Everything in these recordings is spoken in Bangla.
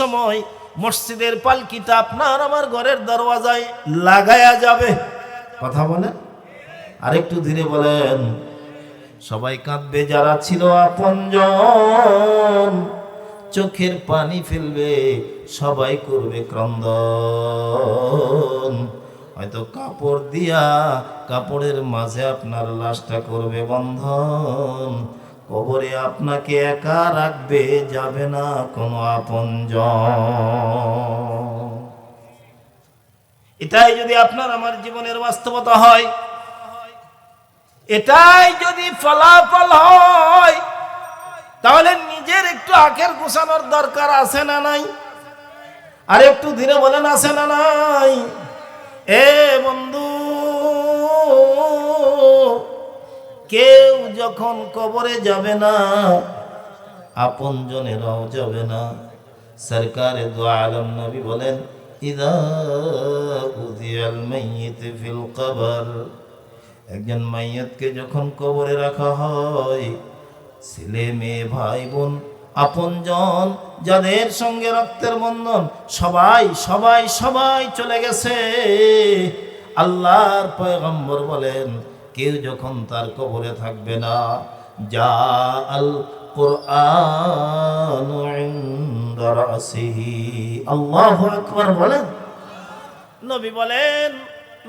সময় মসজিদের পালকিটা আপনার আমার ঘরের দরওয়াজায় লাগায়া যাবে। কথা বলেন? আরেকটু ধীরে বলেন, সবাই কাঁদবে, যারা ছিল আপনজন, চোখের পানি ফেলবে, সবাই করবে ক্রন্দন। হয়তো কাপড় দিয়া, কাপড়ের মাঝে আপনার লাশটা করবে বন্ধন। কবরে আপনাকে একা রাখবে, যাবে না কোনো আপনজন। এটাই যদি আপনার আমার জীবনের বাস্তবতা হয়, এটাই যদি ফলাফল হয়, তাহলে নিজের একটু আখের গোছানোর দরকার আছে না নাই? আর একটু ধীরে বলেন, আছে না নাই? এ বন্ধু কেউ যখন কবরে যাবে না, আপন জনেরাও যাবে না। সরকারে দো আলম নবী বলেন, ইদা একজন মাইয়াতকে যখন কবরে রাখা হয়, ছেলে, মেয়ে, ভাই, বোন আপনজন যাদের সঙ্গে রক্তের বন্ধন, সবাই সবাই সবাই চলে গেছে। আল্লাহর পয়গম্বর বলেন কেউ যখন তার কবরে থাকবে না যা আল কোরআন আল্লাহু আকবার বলেন। নবী বলেন,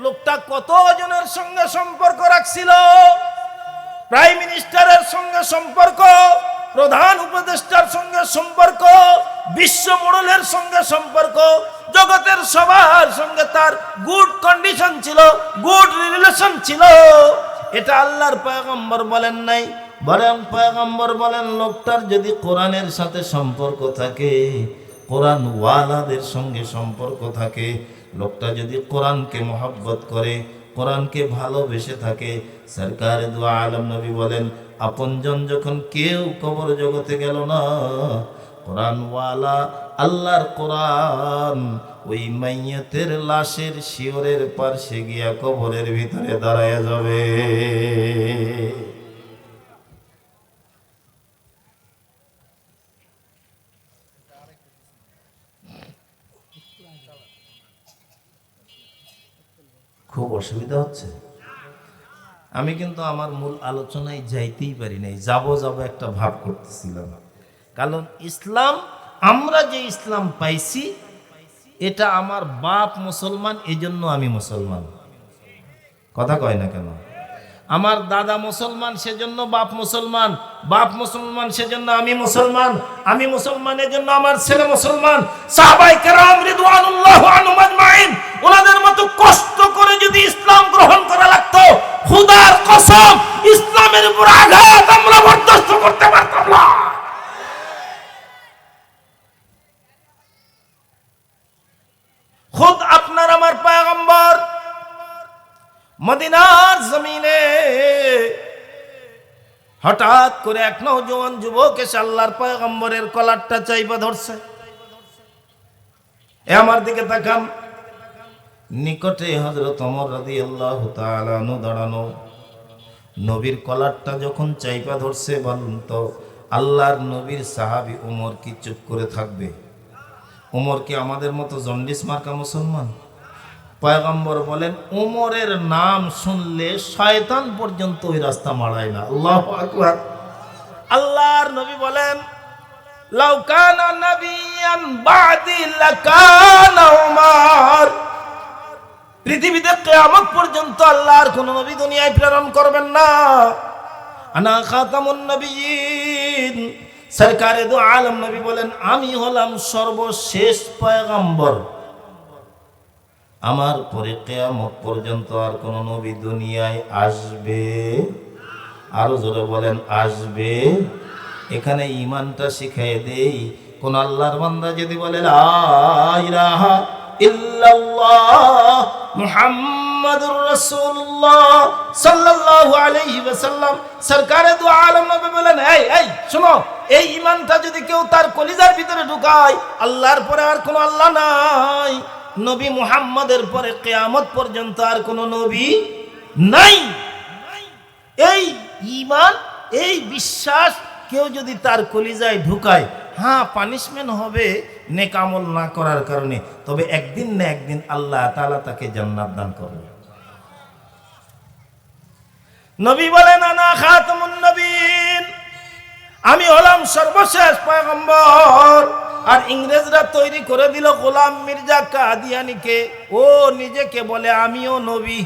লোকটা কত জনের সঙ্গে সম্পর্ক রাখছিল? প্রাইম মিনিস্টারের সঙ্গে সম্পর্ক? প্রধান উপদেষ্টার সঙ্গে সম্পর্ক, বিশ্ব মোড়লের সঙ্গে সম্পর্ক, জগতের সবার সঙ্গে তার গুড কন্ডিশন ছিল গুড রিলেশন ছিল। এটা আল্লাহর পয়গম্বর বলেন নাই, বরং পয়গম্বর বলেন, লোকটার যদি কোরআনের সাথে সম্পর্ক থাকে কোরআন ওয়ালাদের সঙ্গে সম্পর্ক থাকে, লোকটা যদি কোরআনকে মহব্বত করে, কোরআনকে ভালোবেসে থাকে, সরকার দোয়া আলম নবী বলেন আপনজন যখন কেউ কবর জগতে গেল না, কোরআনওয়ালা আল্লাহর কোরআন, ওই মাইয়াতের লাশের শিওরের পার্শ্বে গিয়া কবরের ভিতরে দাঁড়ায় যাবে। খুব অসুবিধা হচ্ছে? আমি কিন্তু আমার মূল আলোচনায় যাইতেই পারি নাই, যাব যাব একটা ভাব করতেছিলাম। কারণ ইসলাম, আমরা যে ইসলাম পাইছি, এটা আমার বাপ মুসলমান, এজন্য আমি মুসলমান। কথা কয় না কেন? আমার দাদা মুসলমান, সেজন্য বাপ মুসলমান। বাপ মুসলমান, সেজন্য আমি মুসলমান। আমি মুসলমানের জন্য আমার ছেলে মুসলমান। সাহাবাই কেরাম রিদওয়ানুল্লাহ আনহুম আজমাইন, ওনাদের মতো কষ্ট করে যদি ইসলাম গ্রহণ করা লাগতো খুদার কসম, ইসলামের উপর আঘাত আমরা বরদাস্ত করতে পারতাম না। খুদ আপনার আমার পয়গম্বর, মদিনার জমিনে। হঠাৎ করে এক নৌজওয়ান যুবক এসে আল্লাহর পয়গম্বরের কলারটা চাইবা ধরছে। এ আমার দিকে তাকান। নিকটে হজরত অমর রাদি আল্লাহ তালানো দাঁড়ানো। নবীর কলারটা যখন চাইপা ধরছে, বলুন তো, আল্লাহর নবীর সাহাবি উমর কি চুপ করে থাকবে? উমর কি আমাদের মতো জন্ডিস মার্কা মুসলমান? পয়গম্বর বলেন উমরের নাম শুনলে শয়তান পর্যন্ত ওই রাস্তা মারায় না। আল্লাহ আকবার। আল্লাহর নবী বলেন লাউকানা নবিয়ান বাদি লাকানা উমর। পৃথিবীতে কিয়ামত পর্যন্ত আল্লাহর কোন নবী দুনিয়ায় প্রেরণ করবেন না। আনা খাতামুন নবিয়িন সরকারে দু আলম নবী বলেন, আমি হলাম সর্বশেষ পয়গম্বর। আমার পরে কেয়ামত পর্যন্ত আর কোন নবী দুনিয়ায় আসবে, আরও জোরে বলেন, আসবে। এখানে ইমানটা শিখাই দেই, কোন আল্লাহর বান্দা যদি বলে, লা ইলাহা ইল্লাল্লাহ সরকারে বলেন শোনো, এই যদি কেউ তার কলিজার ভিতরে ঢুকায়, আল্লাহর পরে আর কোনো আল্লাহ নাই। নবী মুহাম্মাদের পরে কেয়ামত পর্যন্ত আর কোনো নবী নাই। এই ইমান এই বিশ্বাস কেউ যদি তার কলিজায় ঢুকায় হ্যাঁ পানিশমেন্ট হবে নেকামল না করার কারণে। তবে একদিন না একদিন আল্লাহ তাআলা তাকে জান্নাত দান করবে। নবী বলেন, আনা খাতামুন নবীন। আমি হলাম সর্বশেষ পয়গম্বর। আর ইংরেজরা তৈরি করে দিল গোলাম মির্জা কাদিয়ানিকে। ও নিজেকে বলে, আমিও নবী।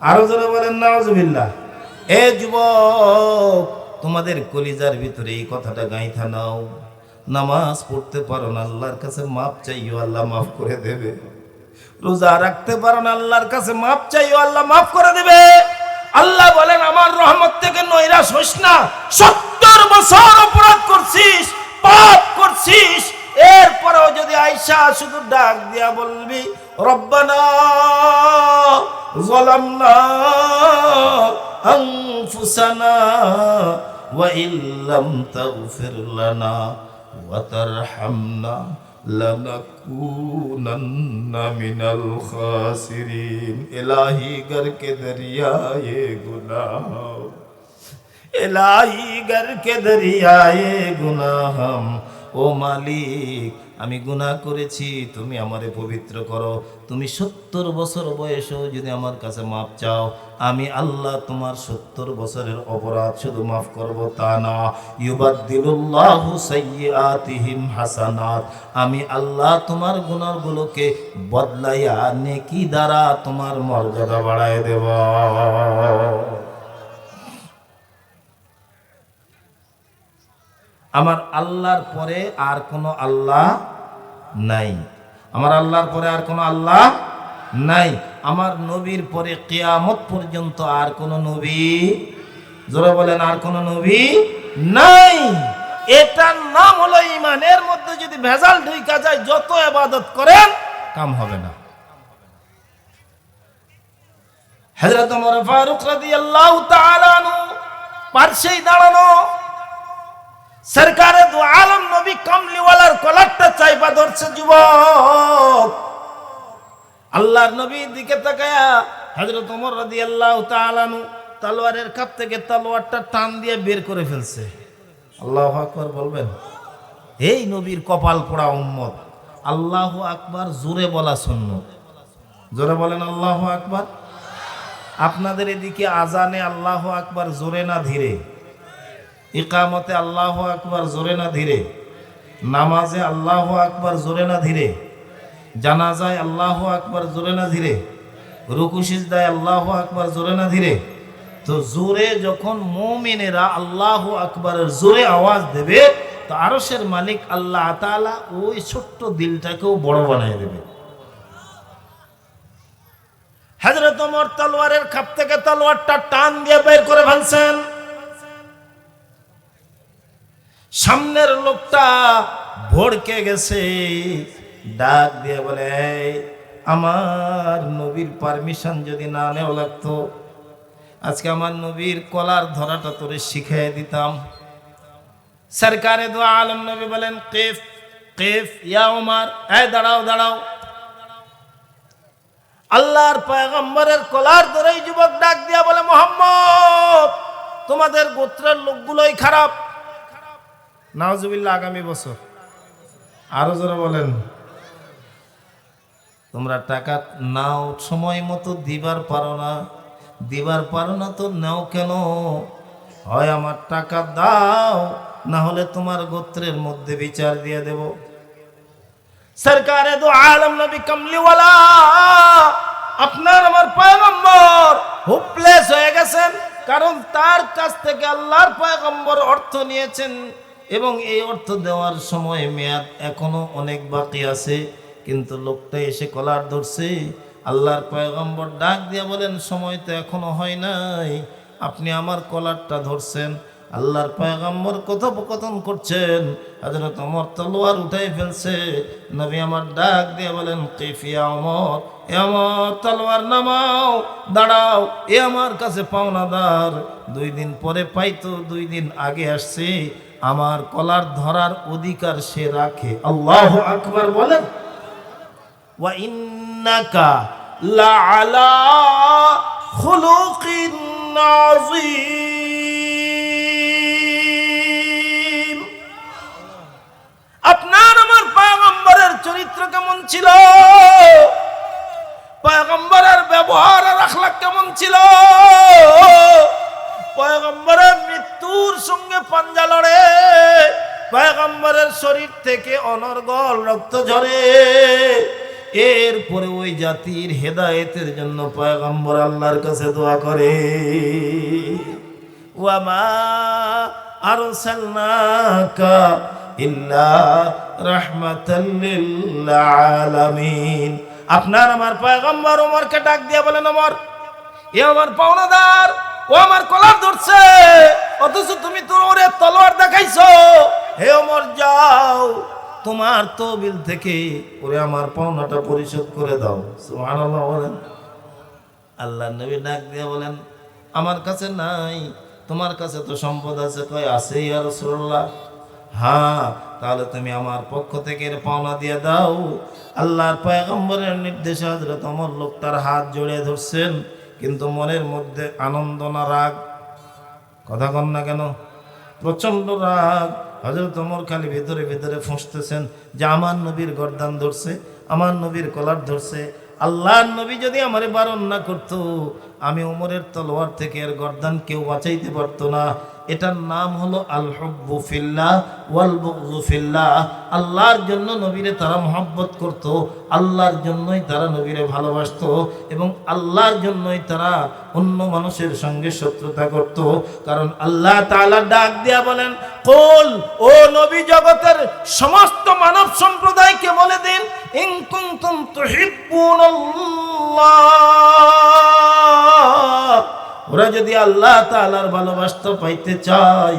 আরও জোরে বলেন, নাউজুবিল্লাহ। এ যুবক তোমাদের কলিজার ভিতরে এই কথাটা গাইথা নাও। নামাজ পড়তে পারো না, আল্লাহর কাছে মাপ চাইও, আল্লাহ মাফ করে দেবে। রোজা রাখতে পারো না, আল্লাহর কাছে মাপ চাইও, আল্লাহ মাফ করে দেবে। আল্লাহ বলেন, আমার রহমত থেকে নৈরাশ হইস না। সত্তর বছর অপরাধ করছিস, পাপ করছিস। এরপরেও যদি আইসা শুধু ডাক দিয়া বলবি ربنا ظلمنا أنفسنا وإن لم تغفر لنا وترحمنا لنكونن من الخاسرين إلهي گر کے دریائے گناہ إلهي گر کے دریائے گناہ ہم او مالک আমি গুনাহ করেছি, তুমি আমারে পবিত্র করো। তুমি সত্তর বছর বয়সেও যদি আমার কাছে মাপ চাও, আমি আল্লাহ তোমার সত্তর বছরের অপরাধ শুধু মাফ করব তা না। সাইয়্যাতিহিম হাসানাত। আমি আল্লাহ তোমার গুনাহগুলোকে বদলাইয়া নেকি দ্বারা তোমার মর্যাদা বাড়ায় দেব। আমার আল্লাহর পরে আর কোনো আল্লাহ নাই। আমার আল্লাহর পরে আর কোনো আল্লাহ নাই। আমার নবীর পরে কেয়ামত পর্যন্ত আর কোনো নবী, জোরে বলেন, আর কোনো নবী নাই। এটার নাম হলো ইমান এর মধ্যে যদি ভেজাল ঢুইকা যায়, যত এবাদত করেন, কাম হবে না। ওমর ফারুক রাদিয়াল্লাহু তাআলা আনহু, পার্শ্বেই দাঁড়ানো সরকারে দু আলম নবী কামলিওয়ালার কলারটা চাইবা ধরছে, যুবক। আল্লাহর নবীর দিকে তাকায়া হযরত ওমর রাদিয়াল্লাহু তাআলা আনহু তলোয়ারের কাপ থেকে তলোয়ারটা টান দিয়ে বের করে ফেলছে। আল্লাহু আকবার বলবেন? এই নবীর কপাল পোড়া উম্মত। আল্লাহু আকবার জোরে বলা সুন্নত। জোরে বলেন আল্লাহু আকবার। আপনাদের এদিকে আজানে আল্লাহ আকবার জোরে না ধীরে। ইকামতে আল্লাহ আকবার জোরে না ধীরে। নামাজে আল্লাহ আকবার জোরে না ধীরে। জানাজায় আল্লাহ আকবার জোরে না ধীরে। রুকু সিজদায় আল্লাহ আকবার জোরে না ধীরে। তো জোরে যখন মোমিনেরা আল্লাহ আকবরের জোরে আওয়াজ দেবে, তো আরসের মালিক আল্লাহ তাআলা ওই ছোট্ট দিলটাকেও বড় বানিয়ে দেবে। হজরত ওমর তলোয়ারের খাপ থেকে তলোয়ারটা টান দিয়ে বের করে ফেলছেন। সামনের লোকটা ভড়কে গেছে, ডাক দিয়ে বলে আমার নবীর পারমিশন যদি না নেওয়া লাগতো, আজকে আমার নবীর কলার ধরাটা তোরে শিখিয়ে দিতাম। সরকারে দো আলম নবী বলেন, কেফ কেফ, ইয়া ওমর এই দাঁড়াও দাঁড়াও। আল্লাহর পয়গম্বরের কলার ধরে এই যুবক ডাক দিয়া বলে, মোহাম্মদ, তোমাদের গোত্রের লোকগুলোই খারাপ। নাওজুবিল্লাহ আগামী বছর। আরও জোরে বলেন। তোমরা টাকা নাও, সময় মতো দিবার পারো না। দিবার পারো না তো নাও কেন? হয় আমার টাকা দাও, না হলে তোমার গোত্রের মধ্যে বিচার দিয়ে দেব। সরকারে দো আলম নবী কমলিওয়ালা, আপনার আমার পয়গম্বর হোপলেস হয়ে গেছেন, কারণ তার কাছ থেকে আল্লাহর পয়গম্বর অর্থ নিয়েছেন। এবং এই অর্থ দেওয়ার সময় মেয়াদ এখনও অনেক বাকি আছে, কিন্তু লোকটা এসে কলার ধরছে। আল্লাহর পয়গম্বর ডাক দিয়ে বলেন, সময় তো এখনও হয় নাই, আপনি আমার কলারটা ধরছেন। আল্লাহর পয়গম্বর কথোপকথন করছেন। হযরত ওমর তলোয়ার উঠাই ফেলছে। নবী আমার ডাক দিয়ে বলেন কেফিয়া ওমর, এ আমার তলোয়ার নামাও, দাঁড়াও, এ আমার কাছে পাওনাদার। দুই দিন পরে পাইতো, দুই দিন আগে আসছে। আমার কলার ধরার অধিকার সে রাখে। আল্লাহ আকবার বলেন। ওয়া ইন্নাকা লাআলা খুলুকিন আপনার আমার পয়গম্বরের চরিত্র কেমন ছিল? পয়গম্বরের ব্যবহার আর কেমন ছিল? পয়গম্বরের মৃত্যুর সঙ্গে পাঞ্জা পয়গম্বরের শরীর থেকে অনর্গল রক্ত ঝরে। এরপরে ওই জাতির হেদায়েতের জন্য পয়গম্বর আল্লাহর কাছে দোয়া করে। ওয়ামা আরসালনাকা আপনার আমার পয়গম্বর ওমরকে ডাক দিয়ে বলেন ওমর এ আমার পাওনাদার, ও আমার কলার ধরছে, অথচ তুমি তোর ওরে তোমার তহবিল থেকে ওরে আমার পাওনাটা পরিশোধ করে দাও। সুবহানাল্লাহ বলেন। আল্লাহ নবী ডাক দিয়ে বলেন, আমার কাছে নাই, তোমার কাছে তো সম্পদ আছে। কয়, আছে ইয়া রাসূলুল্লাহ। হ্যাঁ তাহলে তুমি আমার পক্ষ থেকে এর পাওনা দিয়ে দাও। আল্লাহর পয়গম্বরের নির্দেশে হযরত ওমর লোকটার হাত জড়িয়ে ধরছেন, কিন্তু মনের মধ্যে আনন্দ না রাগ। কথা কন না কেন? প্রচণ্ড রাগ। হজরত ওমর খালি ভেতরে ভেতরে ফুঁসতেছেন যে আমার নবীর গরদান ধরছে, আমার নবীর কলার ধরছে। আল্লাহর নবী যদি আমারে বারণ না করতো আমি ওমরের তলোয়ার থেকে এর গর্দান কেউ বাঁচাইতে পারতো না। এটার নাম হলো আল হব্বু ওয়াল আল্লাহর জন্য নবীরে তারা মহব্বত করত, আল্লাহর জন্যই তারা নবীরে ভালোবাসত এবং আল্লাহর জন্যই তারা অন্য মানুষের সঙ্গে শত্রুতা করত। কারণ আল্লাহ তাআলা ডাক দিয়া বলেন, কোল, ও নবী জগতের সমস্ত মানব সম্প্রদায়কে বলে দিন, ইন কুনতুম তুহিব্বুনাল্লাহ। ওরা যদি আল্লাহ তাআলার ভালোবাসতে পাইতে চায়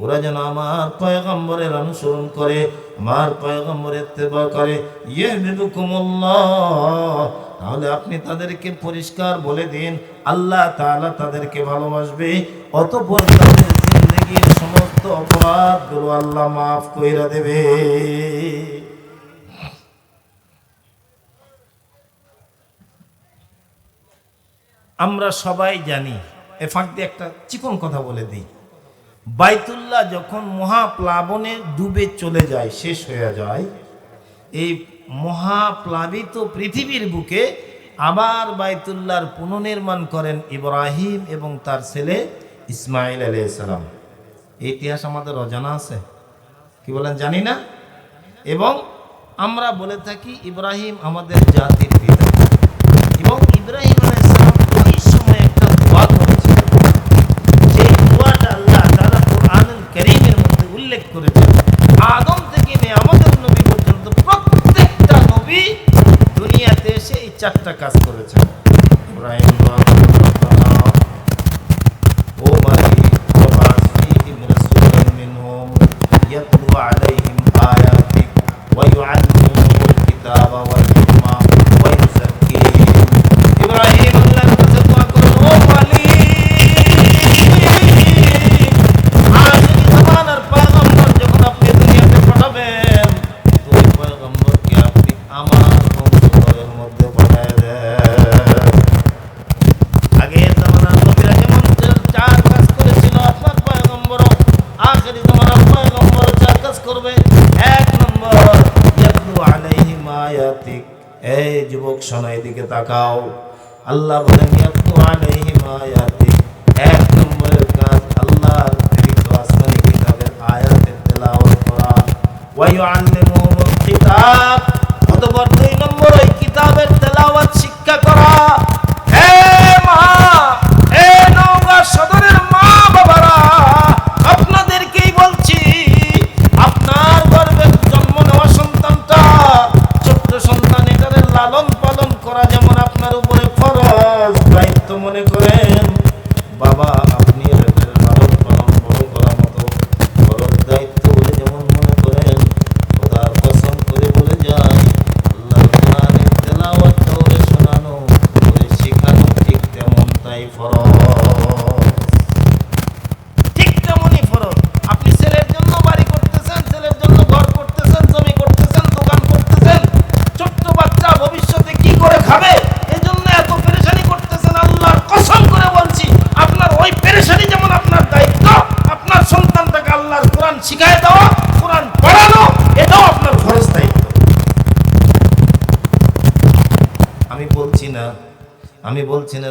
ওরা যেন আমার পয়গম্বরের অনুসরণ করে, আমার পয়গম্বরের তেবা করে। ইয়ে তাহলে আপনি তাদেরকে পরিষ্কার বলে দিন, আল্লাহ তাআলা তাদেরকে ভালোবাসবে। অতঃপর তাদের জিন্দগির সমস্ত অপরাধগুলো আল্লাহ মাফ কইরা দেবে। আমরা সবাই জানি, এ ফাঁক দিয়ে একটা চিকন কথা বলে দিই। বাইতুল্লাহ যখন মহাপ্লাবনে ডুবে চলে যায়, শেষ হয়ে যায়, এই মহাপ্লাবিত পৃথিবীর বুকে আবার বাইতুল্লাহর পুনর্নির্মাণ করেন ইব্রাহিম এবং তার ছেলে ইসমাইল আলাইসালাম ইতিহাস আমাদের অজানা আছে, কি বলেন জানি না? এবং আমরা বলে থাকি ইব্রাহিম আমাদের জাতির পিতা এবং ইব্রাহিম আলাইসালাম ওই সময় একটা দোয়া করেছিল যে দোয়াটা আল্লাহ তাআলা কোরআনুল কারীমের মধ্যে উল্লেখ করেছেন আদম থেকে নিয়ে আমাদের নবী পর্যন্ত প্রত্যেকটা নবী দুনিয়াতে এসে এই চারটা কাজ করেছেন তাকাও। আল্লাহ বলেন এক নম্বরের কাজ আল্লাহর প্রেরিত আসমানি কিতাবের আয়াতের তেলাওয়াত করা। কিতাব, অতঃপর দুই নম্বর ওই কিতাবের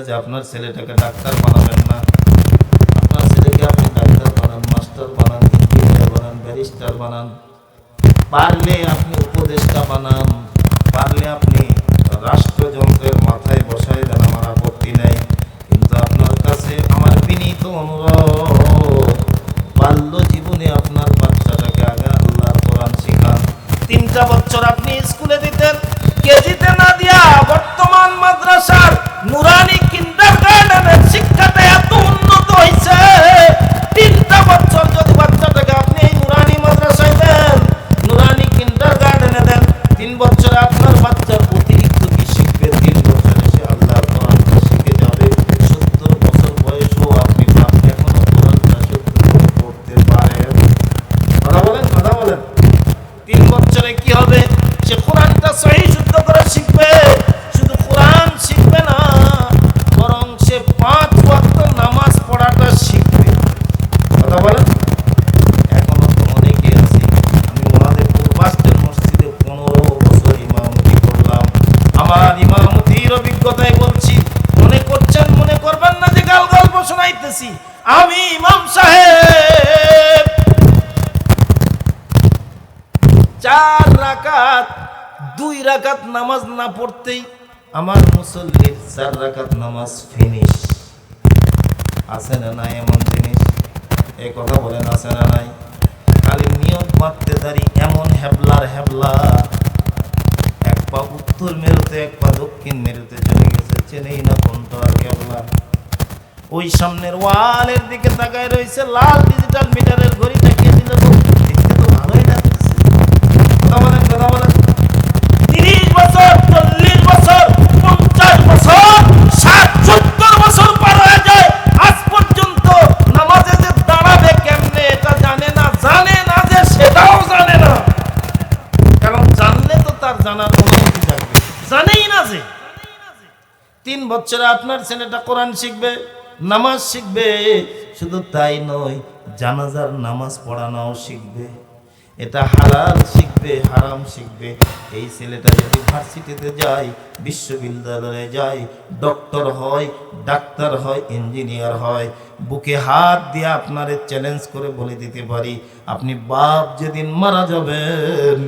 যে আপনার ছেলেটাকে ডাক্তার বানাবেন না। আপনার ছেলেকে আপনি ডাক্তার বানান, মাস্টার বানান, ইঞ্জিনিয়ার বানান, ব্যারিস্টার বানান। পারলে আপনি উপদেষ্টা বানান, পারলে আপনি রাষ্ট্রযন্ত্রের মাথায় বসায় দেন, আমার আপত্তি নেই। কিন্তু আপনার কাছে আমার বিনীত অনুরোধ বাল্য জীবনে আপনার বাচ্চাটাকে আগে আল্লাহর কোরআন শিখান। তিনটা বছর আপনি কি হবে? সে কোরআনটা সহি শুদ্ধ নামাজ ফিনিশ। আছে না নাই এমন জিনিস? এই কথা বলেন, আছে না নাই? খালি নিয়ত মারতে দাঁড়ি, এমন হেবলার হেবলা। এক পা উত্তর মেরুতে, এক পা দক্ষিণ মেরুতে চলে গেছে, চেনেই না কোনটা আর কেবলা। ওই সামনের ওয়ালের দিকে তাকায় রয়েছে, লাল ডিজিটাল মিটারের ঘড়িটা কে দিল? দেখতে তো ভালোই লাগছে কথা বলেন কথা বলেন। তিন বছরে আপনার ছেলেটা কোরআন শিখবে, নামাজ শিখবে, শুধু তাই নয়, জানাজার নামাজ পড়ানোও শিখবে। এটা হালাল শিখবে, হারাম শিখবে। এই ছেলেটা যদি ভার্সিটিতে যায়, বিশ্ববিদ্যালয়ে যায়, ডক্টর হয়, ডাক্তার হয়, ইঞ্জিনিয়ার হয়, বুকে হাত দিয়ে আপনারে চ্যালেঞ্জ করে বলে দিতে পারি, আপনি বাপ যেদিন মারা যাবেন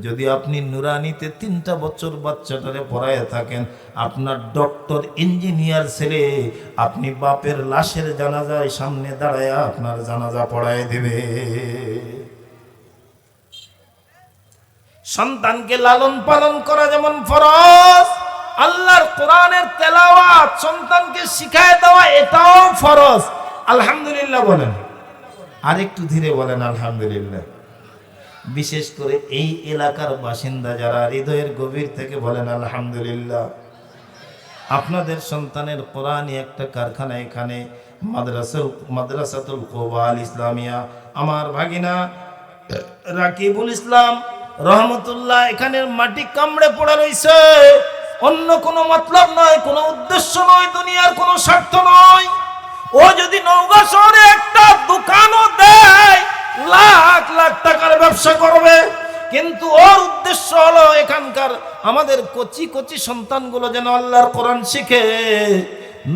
যদি আপনি নুরানিতে তিনটা বছর বাচ্চাটারে পড়ায় থাকেন, আপনার ডক্টর, ইঞ্জিনিয়ার ছেলে, আপনি বাপের লাশের জানাজায় সামনে দাঁড়ায় আপনার জানাজা পড়ায় দেবে। সন্তানকে লালন পালন করা যেমন ফরজ, আল্লাহর কোরআনের তেলাওয়াত সন্তানকে শিখায় দেওয়া এটাও ফরজ। আলহামদুলিল্লাহ বলেন। আরেকটু ধীরে বলেন, আলহামদুলিল্লাহ। বিশেষ করে এই এলাকার বাসিন্দা যারা হৃদয়ের গভীর থেকে বলেন, আলহামদুলিল্লাহ। আপনাদের সন্তানের কোরআনই একটা কারখানা এখানে মাদ্রাসা মাদ্রাসাতুল কোবাল ইসলামিয়া। আমার ভাগিনা রাকিবুল ইসলাম রহমতুল্লাহ এখানের মাটি কামড়ে পড়ে রইছে। অন্য কোনো মতলব নয়, কোনো উদ্দেশ্য নয়, দুনিয়ার কোনো স্বার্থ নয়। ও যদি নৌকা শহরে একটা কিন্তু ওর উদ্দেশ্য হলো এখানকার আমাদের কচি কচি সন্তানগুলো যেন আল্লাহর কোরআন শিখে,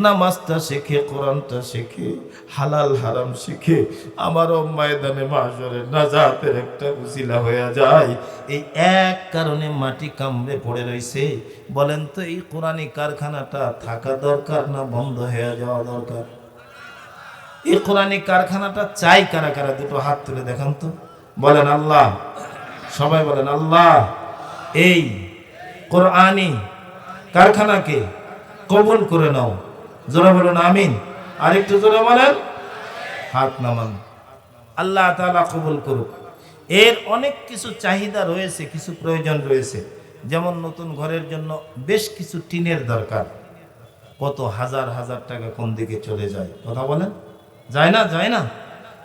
নামাজটা শেখে, কোরআনটা শেখে, হালাল হারাম শিখে আমারও ময়দানে মাসরে নাজাতের একটা উসিলা হয়ে যায়। এই এক কারণে মাটি কামড়ে পড়ে রয়েছে বলেন তো, এই কোরআনী কারখানাটা থাকা দরকার না বন্ধ হয়ে যাওয়া দরকার? এই কোরআনী কারখানাটা চাই কারা কারা? দুটো হাত তুলে দেখান তো। বলেন, আল্লাহ সবাই বলেন, আল্লাহ, এই কোরআনী কারখানাকে কবুল করে নাও। জোরে বলুন, আমিন। আরেকটু জোরে বলেন, হাত নামান। আল্লাহ তালা কবুল করুক। এর অনেক কিছু চাহিদা রয়েছে, কিছু প্রয়োজন রয়েছে। যেমন নতুন ঘরের জন্য বেশ কিছু টিনের দরকার। কত হাজার হাজার টাকা কোন দিকে চলে যায়? কথা বলেন। যায় না যায় না।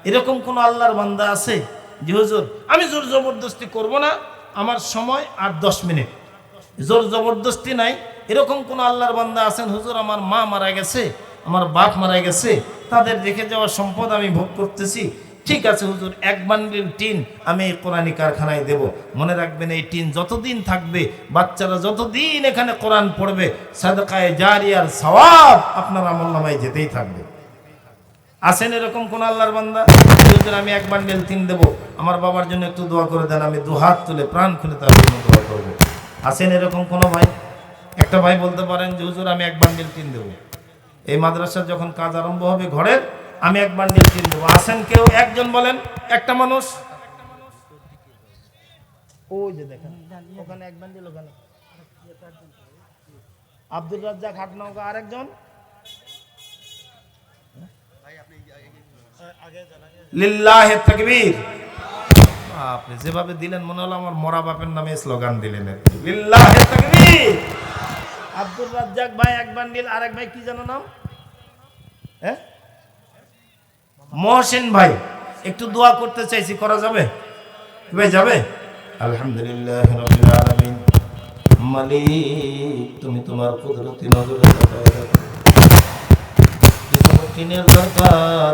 এরকম কোন আল্লাহর বান্দা আছে? যে হুজুর। আমি জোর জবরদস্তি করব না, আমার সময় আর দশ মিনিট। জোর জবরদস্তি নাই, এরকম কোন আল্লাহর বান্দা আছেন, হুজুর, আমার মা মারা গেছে, আমার বাপ মারা গেছে, তাদের রেখে যাওয়া সম্পদ আমি ভোগ করতেছি। ঠিক আছে, হুজুর, এক বান্ডিল টিন আমি এই কোরআনী কারখানায় দেব। মনে রাখবেন, এই টিন যতদিন থাকবে, বাচ্চারা যতদিন এখানে কোরআন পড়বে, সাদকায় জারিয়ার সওয়াব আপনার আমল নামায় যেতেই থাকবে। আসেন এরকম কোন আল্লাহর বান্দা? হুজুর আমি এক বান্ডেল, তিন দেবো। আমার বাবার জন্য একটু দোয়া করে দেন, আমি দু হাত তুলে প্রাণ খুলে তার জন্য দোয়া করব। আসেন এরকম কোনো ভাই? একটা ভাই বলতে পারেন যে, হুজুর, আমি এক বান্ডেল, তিন দেবো। এই মাদ্রাসার যখন কাজ আরম্ভ হবে ঘরের, আমি এক বান্ডেল, তিন দেবো। আসেন কেউ? একজন বলেন, একটা মানুষ। ও যে দেখেন, ওখানে এক বান্ডেল, ওখানে। আব্দুল রাজ্জাক হাটনৌকা আরেকজন। লিল্লাহে তাকবীর। আপনি যেভাবে দিলেন মনে হলো আমার মরা বাপের নামে স্লোগান দিলেন লিল্লাহে তাকবীর। আব্দুল রাজ্জাক ভাই এক বান্ডিল আরেক ভাই কি জানো নাম? হ্যাঁ? মহসিন ভাই একটু দোয়া করতে চাইছি করা যাবে? ভাই যাবে? আলহামদুলিল্লাহ রাব্বিল আলামিন। মালিক তুমি তোমার কুদরতি নজরে টিনের দরকার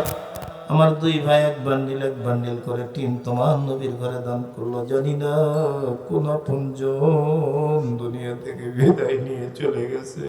আমার দুই ভাই এক বান্ডিল এক বান্ডিল করে টিন তোমার নবীর ঘরে দান করল। জানি না কোন আপনজন দুনিয়া থেকে বিদায় নিয়ে চলে গেছে।